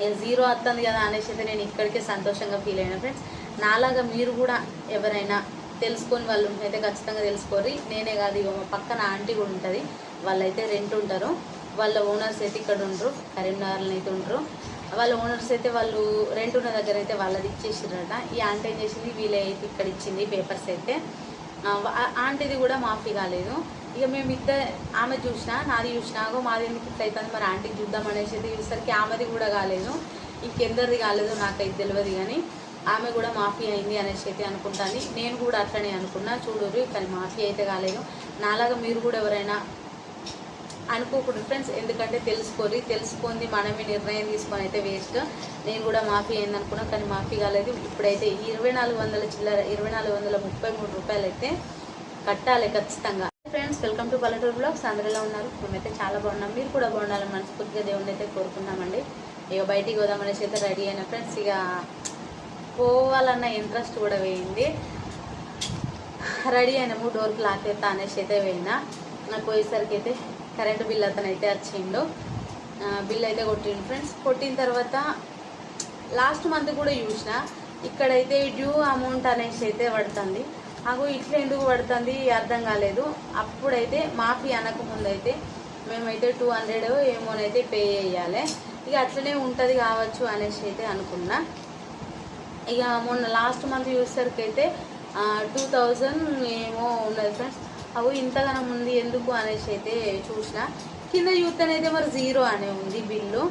నేను జీరో వస్తుంది కదా అనేసి అయితే నేను ఇక్కడికే సంతోషంగా ఫీల్ అయినా ఫ్రెండ్స్ నాలాగా మీరు కూడా ఎవరైనా తెలుసుకొని వాళ్ళు అయితే ఖచ్చితంగా తెలుసుకోరి నేనే కాదు ఇగో మా పక్కన ఆంటీ కూడా ఉంటుంది. వాళ్ళైతే రెంట్ ఉంటారు. వాళ్ళ ఓనర్స్ అయితే ఇక్కడ ఉండరు. కరీంనగర్లో అయితే ఉండరు. వాళ్ళ ఓనర్స్ అయితే వాళ్ళు రెంట్ ఉన్న దగ్గర అయితే వాళ్ళది ఇచ్చేసారట ఈ ఆంటీ ఏం చేసింది? వీళ్ళే అయితే ఇక్కడ ఇచ్చింది పేపర్స్ అయితే. ఆంటీది కూడా మాఫీ కాలేదు. ఇక మేము ఇద్దరు ఆమె చూసినా నాది చూసినాగో మాది ఎందుకు ఇట్లా అవుతుంది మరి ఆంటీకి చూద్దాం అనేసి అయితే చూసరికి ఆమెది కూడా కాలేదు. ఇంకెందరిది కాలేదు నాకైతే తెలియదు కానీ ఆమె కూడా మాఫీ అయింది అనేసి అయితే అనుకుంటాను నేను కూడా అట్లనే అనుకున్నా చూడరు కానీ మాఫీ అయితే కాలేదు. నాలాగా మీరు కూడా ఎవరైనా అనుకోకూడదు ఫ్రెండ్స్ ఎందుకంటే తెలుసుకోరి తెలుసుకుంది మనమే నిర్ణయం తీసుకొని అయితే వేస్ట్ నేను కూడా మాఫీ అయింది అనుకున్నా కానీ మాఫీ కాలేదు. ఇప్పుడైతే ఇరవై నాలుగు వందల చిల్లర ఇరవై నాలుగు వందల ముప్పై మూడు రూపాయలు అయితే కట్టాలి ఖచ్చితంగా. Friends welcome to Palleturu blogs. అందరిలో ఉన్నారు? మేమైతే చాలా బాగున్నాం. మీరు కూడా బాగుండాలని మనస్ఫూర్తిగా దేవుడిని అయితే కోరుకున్నామండి ఇక బయటికి పోదామనేసి అయితే రెడీ అయిన ఫ్రెండ్స్ ఇక పోవాలన్న ఇంట్రెస్ట్ కూడా వేయింది రెడీ అయినాము డోర్కి లాక్ ఎత్తా అనేసి అయితే పోయినా. నాకు పోయేసరికి అయితే కరెంటు బిల్ అతను అయితే వచ్చిండు బిల్ అయితే కొట్టిండు ఫ్రెండ్స్. కొట్టిన తర్వాత లాస్ట్ మంత్ కూడా చూసిన. ఇక్కడైతే డ్యూ అమౌంట్ అనేసి అయితే పడుతుంది. నాకు ఇట్లా ఎందుకు పడుతుంది అర్థం కాలేదు. అప్పుడైతే మాఫీ అనకముందైతే మేమైతే టూ హండ్రెడ్ ఏమోనైతే పే చేయాలి. ఇక అట్లనే ఉంటుంది కావచ్చు అనేసి అయితే అనుకున్నా. ఇక మొన్న లాస్ట్ మంత్ చూసేసరికి అయితే టూ థౌజండ్ ఏమో ఉన్నది ఫ్రెండ్స్. అవి ఇంతగానం ఉంది ఎందుకు అనేసి అయితే చూసిన. కింద చూస్తేనైతే మరి జీరో అనే ఉంది బిల్లు.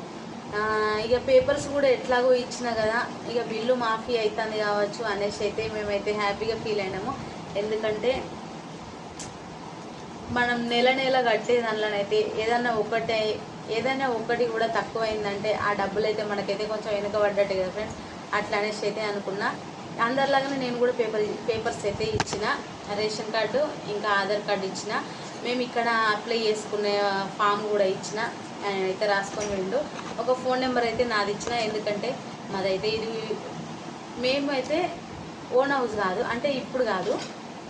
ఇక పేపర్స్ కూడా ఎట్లాగో ఇచ్చిన కదా ఇక బిల్లు మాఫీ అవుతుంది కావచ్చు అనేసి అయితే మేమైతే హ్యాపీగా ఫీల్ అయినాము. ఎందుకంటే మనం నెల నెల కట్టే దానిలోనైతే ఏదన్నా ఒకటే ఏదైనా ఒకటి కూడా తక్కువైందంటే ఆ డబ్బులు అయితే మనకైతే కొంచెం వెనుకబడ్డట్టు కదా ఫ్రెండ్స్ అట్లా అనేసి అయితే అనుకున్నా. అందరిలాగానే నేను కూడా పేపర్ పేపర్స్ అయితే ఇచ్చిన రేషన్ కార్డు ఇంకా ఆధార్ కార్డు ఇచ్చిన. మేము ఇక్కడ అప్లై చేసుకునే ఫామ్ కూడా ఇచ్చిన. ఆయన అయితే రాసుకొని వెళ్ళు ఒక ఫోన్ నెంబర్ అయితే నాది ఇచ్చిన ఎందుకంటే మాదైతే ఇది మేము అయితే ఓన్ హౌస్ కాదు అంటే ఇప్పుడు కాదు.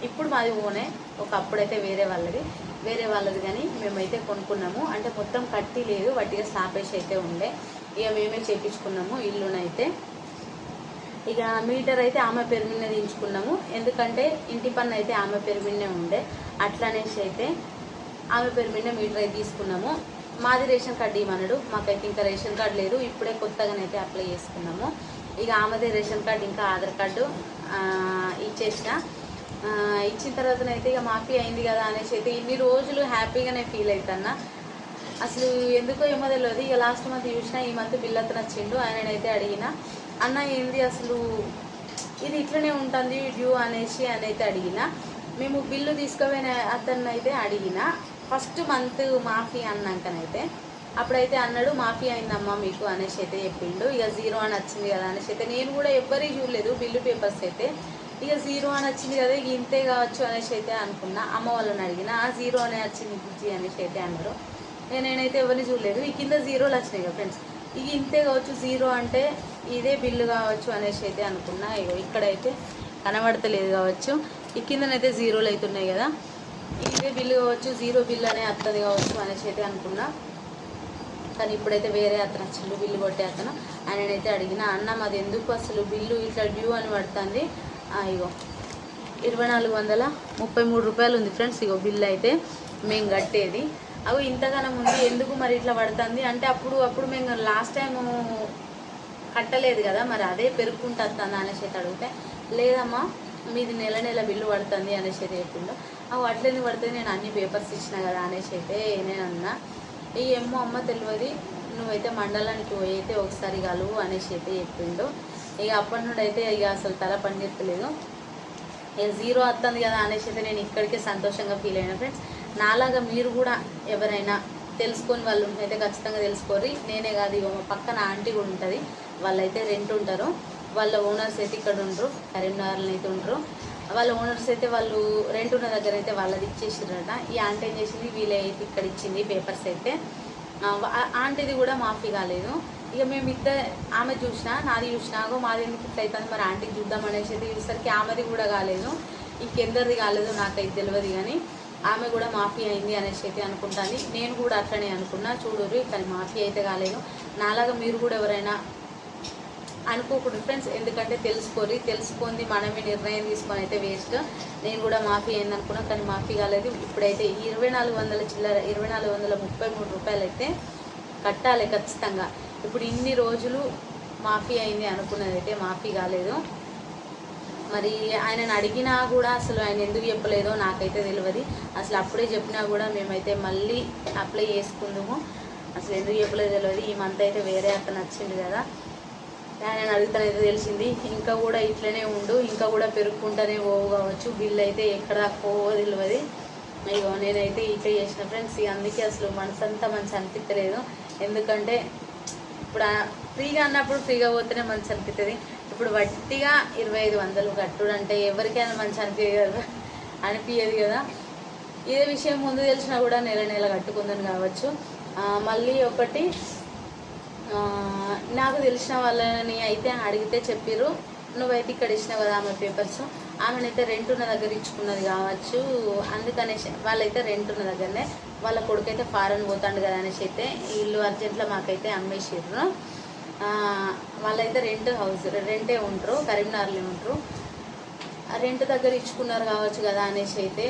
ఇప్పుడు మాది ఓనే ఒకప్పుడైతే వేరే వాళ్ళది. వేరే వాళ్ళది కానీ మేమైతే కొనుక్కున్నాము. అంటే మొత్తం కట్టి లేదు వట్టిగా స్లాపేసి అయితే ఉండే. ఇక మేమే చేపించుకున్నాము ఇల్లునైతే. ఇక మీటర్ అయితే ఆమె పేరు మీద దించుకున్నాము. ఎందుకంటే ఇంటి పన్ను అయితే ఆమె పేరు మీదనే ఉండే. అట్లనేసి అయితే ఆమె పేరు మీద మీటర్ అయితే తీసుకున్నాము. మాది రేషన్ కార్డు ఇవ్వనడు మాకైతే ఇంకా రేషన్ కార్డు లేదు. ఇప్పుడే కొత్తగానైతే అప్లై చేసుకున్నాము. ఇక ఆమెదే రేషన్ కార్డు ఇంకా ఆధార్ కార్డు ఇచ్చేసిన. ఇచ్చిన తర్వాతనైతే ఇక మాఫీ అయింది కదా అనేసి అయితే ఇన్ని రోజులు హ్యాపీగానే ఫీల్ అవుతున్నా అసలు ఎందుకో ఏమో తెలియదు ఇక లాస్ట్ మంత్ చూసిన ఈ మంత్ బిల్ అతను వచ్చిండు. ఆయననైతే అడిగిన అన్న ఏంది అసలు ఇది ఇట్లనే ఉంటుంది డ్యూ అనేసి అని అయితే అడిగిన. మేము బిల్లు తీసుకుపోయిన అతన్నైతే అయితే అడిగిన. ఫస్ట్ మంత్ మాఫీ అన్నాకనైతే అప్పుడైతే అన్నాడు మాఫీ అయిందమ్మా మీకు అనేసి అయితే చెప్పిండు. ఇక జీరో అని వచ్చింది కదా అనేసి అయితే నేను కూడా ఎవ్వరీ చూడలేదు బిల్లు పేపర్స్ అయితే. ఇక జీరో అని వచ్చింది కదా ఇక ఇంతే కావచ్చు అనేసి అయితే అనుకున్నా. అమ్మ వాళ్ళని అడిగిన ఆ జీరో అనే వచ్చింది బుజ్జి అనేసి అయితే అన్నారు. నేనైతే ఎవరిని చూడలేదు. ఈ కింద జీరోలు వచ్చినాయి కదా ఫ్రెండ్స్. ఇక ఇంతే కావచ్చు జీరో అంటే ఇదే బిల్లు కావచ్చు అనేసి అయితే అనుకున్నా. ఇగో ఇక్కడైతే కనబడతలేదు కావచ్చు. ఈ కిందనైతే జీరోలు అవుతున్నాయి కదా. ఇదే బిల్లు కావచ్చు జీరో బిల్ అనే వస్తుంది కావచ్చు అనేసి అయితే అనుకున్నా. కానీ ఇప్పుడైతే వేరే అతను వచ్చిండు బిల్లు కొట్టే అతను. ఆయననైతే అడిగిన అన్న మాది ఎందుకు అసలు బిల్లు ఇట్లా డ్యూ అని పడుతుంది? ఇగో ఇరవై నాలుగు వందల ముప్పై మూడు రూపాయలు ఉంది ఫ్రెండ్స్ ఇగో బిల్ అయితే మేము కట్టేది. అవి ఇంతగానం ఉంది ఎందుకు మరి ఇట్లా పడుతుంది? అంటే అప్పుడు అప్పుడు మేము లాస్ట్ టైం కట్టలేదు కదా మరి అదే పెరుగుకుంటుంది అనేసి అయితే అడిగితే లేదమ్మా మీది నెల నెల బిల్లు పడుతుంది అనేసి అయితే చెప్పిండు. అవి అట్లెందుకు పడితే నేను అన్ని పేపర్స్ ఇచ్చిన కదా అనేసి అయితే నేను అన్నా. ఈ ఏమో అమ్మ తెలియదు నువ్వైతే మండలానికి పోయి అయితే ఒకసారి కలువు అనేసి అయితే చెప్పిండు. ఇక అప్పటి నుండి అయితే ఇక అసలు తల పనిచేస్తలేదు ఇక జీరో వస్తుంది కదా అనేసి అయితే నేను ఇక్కడికే సంతోషంగా ఫీల్ అయినా ఫ్రెండ్స్ నాలాగా మీరు కూడా ఎవరైనా తెలుసుకొని వాళ్ళు అయితే ఖచ్చితంగా తెలుసుకోరి నేనే కాదు ఇక మా పక్కన ఆంటీ కూడా ఉంటుంది. వాళ్ళైతే రెంట్ ఉంటారు. వాళ్ళ ఓనర్స్ అయితే ఇక్కడ ఉండరు కరీంనగర్లో అయితే ఉండరు. వాళ్ళ ఓనర్స్ అయితే వాళ్ళు రెంట్ ఉన్న దగ్గర అయితే వాళ్ళది ఇచ్చేసారట ఈ ఆంటీ ఏం చేసింది వీళ్ళే అయితే ఇక్కడ ఇచ్చింది పేపర్స్ అయితే. ఆంటీది కూడా మాఫీ కాలేదు. ఇక మేము ఇద్దరు ఆమె చూసినా నాది చూసినాగో మాది ఎందుకు ఇట్లా అవుతుంది మరి ఆంటీకి చూద్దాం అనేసి అయితే చూసరికి ఆమెది కూడా కాలేదు. ఇంకెందరిది కాలేదు నాకైతే తెలియదు కానీ ఆమె కూడా మాఫీ అయింది అనేసి అయితే అనుకుంటాను నేను కూడా అట్లనే అనుకున్నా చూడరు కానీ మాఫీ అయితే కాలేదు. నాలాగా మీరు కూడా ఎవరైనా అనుకోకూడదు. ఫ్రెండ్స్ ఎందుకంటే తెలుసుకోరి తెలుసుకుంది మనమే నిర్ణయం తీసుకొని అయితే వేస్ట్ నేను కూడా మాఫీ అయింది అనుకున్నా కానీ మాఫీ కాలేదు. ఇప్పుడైతే ఇరవై నాలుగు వందల చిల్లర ఇరవై నాలుగు వందల ముప్పై మూడు రూపాయలు అయితే కట్టాలి ఖచ్చితంగా. ఇప్పుడు ఇన్ని రోజులు మాఫీ అయింది అనుకున్నది అయితే మాఫీ కాలేదు. మరి ఆయనను అడిగినా కూడా అసలు ఆయన ఎందుకు చెప్పలేదో నాకైతే తెలియదు అసలు అప్పుడే చెప్పినా కూడా మేమైతే మళ్ళీ అప్లై చేసుకుందాము. అసలు ఎందుకు చెప్పలేదో తెలియదు ఈ మంత్ అయితే వేరే అక్కడ నచ్చింది కదా. ఆయన అడుగుతానైతే తెలిసింది. ఇంకా కూడా ఇట్లనే ఉండు ఇంకా కూడా పెరుగుకుంటూనే పోవు కావచ్చు. బిల్ అయితే ఎక్కడ పోవో తెలియదు అయ్యో నేనైతే ఇట్లా చేసిన ఫ్రెండ్స్. ఇక అందుకే అసలు మనసంతా మంచి అనిపించలేదు ఎందుకంటే ఇప్పుడు ఫ్రీగా అన్నప్పుడు ఫ్రీగా పోతేనే మంచి అనిపిస్తుంది ఇప్పుడు వట్టిగా ఇరవై ఐదు వందలు కట్టుడు అంటే ఎవరికైనా మంచి అనిపించదు కదా. అనిపించదు కదా. ఇదే విషయం ముందు తెలిసినా కూడా నెల నెల కట్టుకుందని కావచ్చు. మళ్ళీ ఒకటి నాకు తెలిసిన వాళ్ళని అయితే అడిగితే చెప్పిర్రు నువ్వైతే ఇక్కడ ఇచ్చినావు కదా ఆమె పేపర్స్ ఆమెనైతే రెంట్ ఉన్న దగ్గర ఇచ్చుకున్నది కావచ్చు. అందుకనేసి వాళ్ళైతే రెంట్ ఉన్న దగ్గరనే వాళ్ళ కొడుకైతే ఫారెన్ పోతాడు కదా అనేసి అయితే ఇల్లు అర్జెంట్లో మాకైతే అమ్మేసిర్రు. వాళ్ళైతే రెంట్ హౌస్ రెంటే ఉంటారు కరీంనగర్లో ఉంటారు. రెంట్ దగ్గర ఇచ్చుకున్నారు కావచ్చు కదా అనేసి అయితే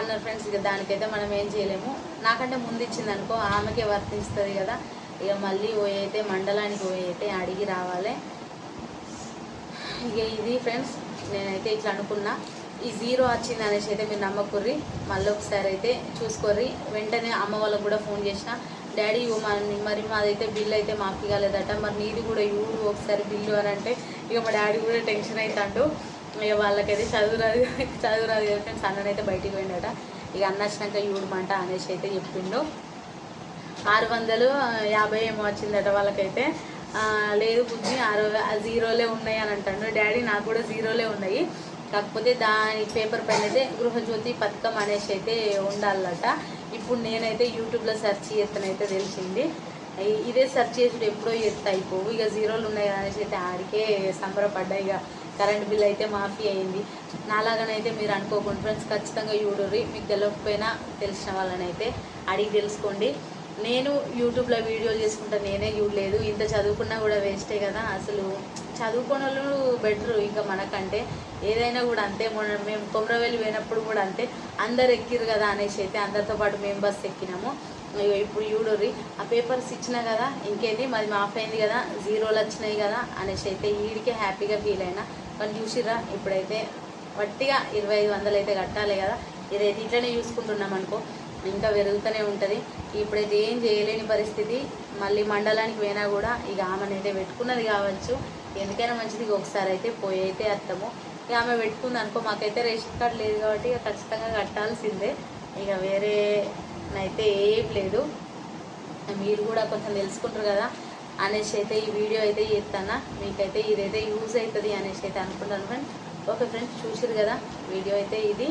అన్నారు ఫ్రెండ్స్ ఇక దానికైతే మనం ఏం చేయలేము. నాకంటే ముందు ఇచ్చింది అనుకో ఆమెకే వర్తిస్తుంది కదా. ఇక మళ్ళీ పోయైతే మండలానికి పోయైతే అయితే అడిగి రావాలి. ఇక ఇది ఫ్రెండ్స్ నేనైతే ఇట్లా అనుకున్నా. ఈ జీరో వచ్చింది అనేసి అయితే మీరు నమ్మకుర్రి. మళ్ళీ ఒకసారి అయితే చూసుకోర్రి. వెంటనే అమ్మ వాళ్ళకు కూడా ఫోన్ చేసిన. డాడీ మన మరి మాదైతే బిల్ అయితే మాఫీ కాలేదట మరి నీది కూడా ఇవ్వు ఒకసారి బిల్లు అని అంటే ఇక మా డాడీ కూడా టెన్షన్ అవుతాడు ఇక వాళ్ళకైతే చదువు రాదు చదువు రాదు కదా ఫ్రెండ్స్ అన్ననైతే బయటికి పోయిండట. ఇక అన్న వచ్చినాక యూడమంట అనేసి అయితే చెప్పిండు. ఆరు వందలు యాభై ఏమో వచ్చిందట వాళ్ళకైతే. లేదు బుజ్జి ఆరు జీరోలే ఉన్నాయి అని అంటాడు. డాడీ నాకు కూడా జీరోలే ఉన్నాయి. కాకపోతే దాని పేపర్ పైన అయితే గృహజ్యోతి పథకం అనేసి అయితే ఉండాలట. ఇప్పుడు నేనైతే యూట్యూబ్లో సెర్చ్ చేస్తానైతే తెలిసింది. ఇదే సెర్చ్ చేసుడు ఎప్పుడో చేస్తే అయిపోవు ఇక జీరోలు ఉన్నాయి అనేసి అయితే ఆడికే సంబరపడ్డా. ఇక కరెంట్ బిల్ అయితే మాఫీ అయింది. నాలాగనైతే మీరు అనుకోకుండా ఫ్రెండ్స్ ఖచ్చితంగా చూడుర్రి. మీకు తెలియకపోయినా తెలిసిన వాళ్ళనైతే అడిగి తెలుసుకోండి. నేను యూట్యూబ్లో వీడియోలు చేసుకుంటా నేనే చూడలేదు. ఇంత చదువుకున్నా కూడా వేస్టే కదా. అసలు చదువుకున్న వాళ్ళు బెటరు ఇంకా మనకంటే. ఏదైనా కూడా అంతే. మొన్న మేము కొమరవెల్లి పోయినప్పుడు కూడా అంతే. అందరు ఎక్కిరు కదా అనేసి అయితే అందరితో పాటు మేము బస్సు ఎక్కినాము. ఇప్పుడు యూడోర్రి ఆ పేపర్స్ ఇచ్చినా కదా ఇంకేంది? మాది మాఫ్ అయింది కదా. జీరోలు వచ్చినాయి కదా అనేసి అయితే ఈడికే హ్యాపీగా ఫీల్ అయినా కానీ చూసిరా ఇప్పుడైతే వట్టిగా ఇరవై ఐదు వందలు అయితే కట్టాలి కదా. ఇదైతే ఇట్లనే చూసుకుంటున్నాం అనుకో. ఇంకా పెరుగుతూనే ఉంటుంది. ఇప్పుడైతే ఏం చేయలేని పరిస్థితి. మళ్ళీ మండలానికి పోయినా కూడా ఇక ఆమెనైతే పెట్టుకున్నది కావచ్చు. ఎందుకైనా మంచిది. ఒకసారి అయితే పోయి అయితే అర్థము ఇక ఆమె పెట్టుకుంది అనుకో మాకైతే రేషన్ కార్డు లేదు కాబట్టి ఇక ఖచ్చితంగా కట్టాల్సిందే. ఇక వేరే అయితే ఏం లేదు. మీరు కూడా కొంచెం తెలుసుకుంటారు కదా. అనేసి అయితే ఈ వీడియో అయితే ఇస్తానా మీకైతే ఇదైతే యూజ్ అవుతుంది అనేసి అయితే అనుకుంటాను ఫ్రెండ్స్ ఓకే ఫ్రెండ్స్ చూసారు కదా? వీడియో అయితే ఇది.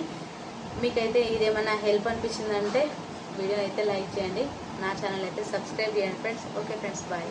మీకైతే ఇదేమన్నా హెల్ప్ అనిపించిందంటే వీడియో అయితే లైక్ చేయండి. నా ఛానల్ అయితే సబ్స్క్రైబ్ చేయండి ఫ్రెండ్స్ ఓకే ఫ్రెండ్స్ బాయ్